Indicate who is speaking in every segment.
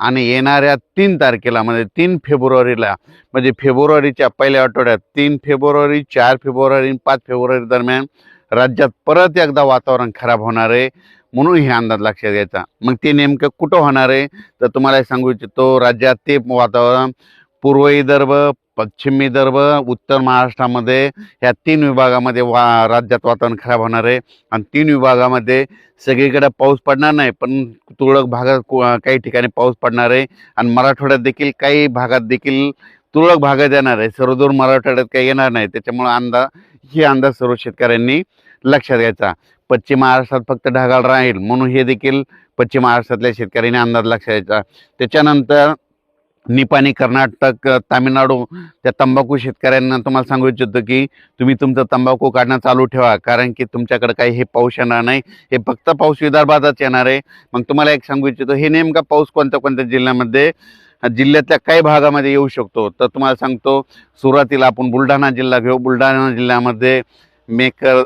Speaker 1: आणि येणाऱ्या तीन तारखेला म्हणजे तीन फेब्रुवारीला म्हणजे फेब्रुवारीच्या पहिल्या आठवड्यात तीन फेब्रुवारी चार फेब्रुवारी आणि पाच फेब्रुवारी दरम्यान राज्यात परत एकदा वातावरण खराब होणार आहे म्हणून हे अंदाज लक्षात घ्यायचा. मग ते नेमकं कुठं होणार आहे? तर तुम्हाला सांगू इच्छितो राज्यात ते वातावरण पूर्व विदर्भ पश्चिम विदर्भ उत्तर महाराष्ट्रामध्ये ह्या तीन विभागामध्ये वा राज्यात वातावरण खराब होणार आहे. आणि तीन विभागामध्ये सगळीकडे पाऊस पडणार नाही पण तुरळक भागात को- काही ठिकाणी पाऊस पडणार आहे. आणि मराठवाड्यात देखील काही भागात देखील तुरळक भागात येणार आहे. सर्वदूर मराठवाड्यात काही येणार नाही. त्याच्यामुळं अंदाज ही अंदाज सर्व शेतकऱ्यांनी लक्षात घ्यायचा. पश्चिम महाराष्ट्रात फक्त ढगाळ राहील म्हणून हे देखील पश्चिम महाराष्ट्रातल्या शेतकऱ्यांनी अंदाज लक्षात घ्यायचा. त्याच्यानंतर निपाणी कर्नाटक तामिळनाडू त्या तंबाखू शेतकऱ्यांना तुम्हाला सांगू इच्छितो की तुम्ही तुमचं तंबाखू काढणं चालू ठेवा. कारण की तुमच्याकडे काही हे पाऊस येणार नाही. हे फक्त पाऊस विदर्भातच येणार आहे. मग तुम्हाला एक सांगू इच्छितो हे नेमका पाऊस कोणत्या कोणत्या जिल्ह्यामध्ये जिल्ह्यातल्या काही भागामध्ये येऊ शकतो? तर तुम्हाला सांगतो सुरुवातीला आपण बुलढाणा जिल्हा घेऊ. बुलढाणा जिल्ह्यामध्ये मेकर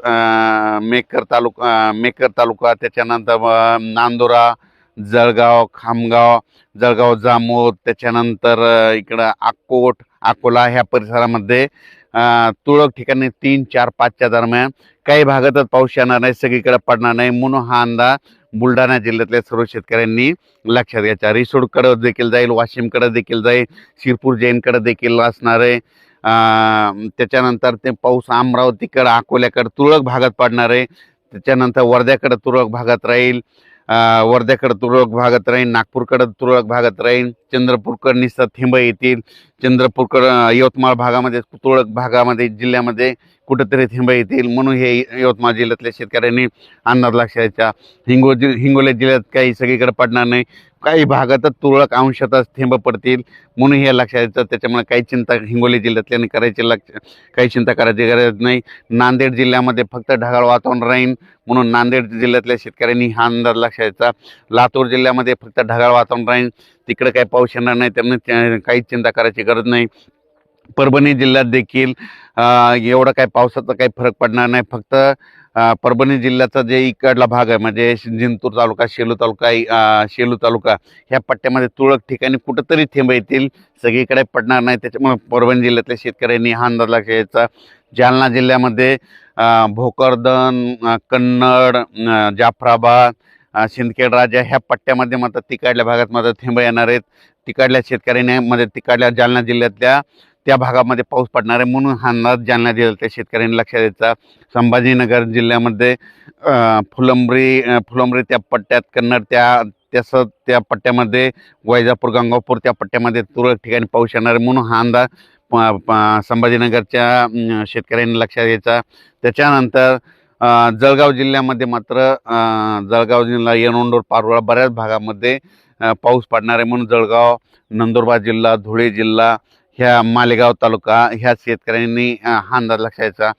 Speaker 1: मेकर तालुका मेकर तालुका त्याच्यानंतर नांदुरा जळगाव खामगाव जळगाव जामोद त्याच्यानंतर इकडं आकोट अकोला ह्या परिसरामध्ये तुळक तुरळक ठिकाणी तीन चार पाचच्या दरम्यान काही भागातच पाऊस येणार नाही सगळीकडे पडणार नाही. म्हणून हा अंदाज बुलढाणा जिल्ह्यातल्या सर्व शेतकऱ्यांनी लक्षात घ्यायचा. रिसोडकडं देखील जाईल वाशिमकडं देखील जाईल शिरपूर जैनकडं देखील असणार आहे. त्याच्यानंतर ते पाऊस अमरावतीकडं अकोल्याकडं तुरळक भागात पडणार आहे. त्याच्यानंतर वर्ध्याकडं तुरळक भागात राहील. वर्ध्याकडं तुरळक भागात राहील नागपूरकडं तुरळक भागात राहील चंद्रपूरकडं निस्ता थिंब येतील चंद्रपूरकडं यवतमाळ भागामध्ये तुरळक भागामध्ये जिल्ह्यामध्ये कुठंतरी थिंब येतील. म्हणून हे यवतमाळ जिल्ह्यातल्या शेतकऱ्यांनी अंदाज लक्षाचा हिंगो हिंगोली जिल्ह्यात काही सगळीकडे पडणार नाही. काही भागातच तुरळक अंशातच थेंब पडतील. म्हणून हे लक्षात येतं. त्याच्यामुळे काही चिंता हिंगोली जिल्ह्यातल्यानी करायची लक्ष काही चिंता करायची गरज नाही. नांदेड जिल्ह्यामध्ये फक्त ढगाळ वातावरण राहील म्हणून नांदेड जिल्ह्यातल्या शेतकऱ्यांनी हा अंदाज लक्षात लातूर जिल्ह्यामध्ये फक्त ढगाळ वातावरण राहील तिकडे काही पाऊस येणार नाही. त्यामुळे काहीच चिंता करायची गरज नाही. परभणी जिल्ह्यात देखील एवढं काय काही पावसाचा काही फरक पडणार नाही. फक्त परभणी जिल्ह्याचा जे इकडला भाग आहे म्हणजे जिंतूर तालुका शेलू तालुका शेलू तालुका ह्या पट्ट्यामध्ये तुरळक ठिकाणी कुठंतरी थेंब येतील. सगळीकडे पडणार नाही. त्याच्यामुळे परभणी जिल्ह्यातल्या शेतकऱ्यांनी हा अंदाज लक्षायचा जालना जिल्ह्यामध्ये भोकरदन कन्नड जाफराबाद सिंदखेड राजा ह्या पट्ट्यामध्ये मात्र तिकडल्या भागात मात्र थेंब येणार आहेत. तिकडल्या शेतकऱ्यांनी म्हणजे तिकडल्या जालना जिल्ह्यातल्या त्या भागामध्ये पाऊस पडणार आहे म्हणून हा अंदाज जालना जिल्ह्यातल्या शेतकऱ्यांनी लक्षात द्यायचा संभाजीनगर जिल्ह्यामध्ये फुलंबरी फुलंबरी त्या पट्ट्यात कन्नड त्या त्याचं त्या पट्ट्यामध्ये वैजापूर गंगापूर त्या पट्ट्यामध्ये तुरळक ठिकाणी पाऊस येणार आहे म्हणून हा अंदाज प- संभाजीनगरच्या शेतकऱ्यांनी लक्षात घ्यायचा त्याच्यानंतर जळगाव जिल्ह्यामध्ये मात्र जळगाव जिल्हा येणोंडोर पारोळा बऱ्याच भागामध्ये पाऊस पडणार आहे म्हणून जळगाव नंदुरबार जिल्हा धुळे जिल्हा ह्या मालेगाव तालुका ह्या शेतकऱ्यांनी हा अंदाज लक्षायचा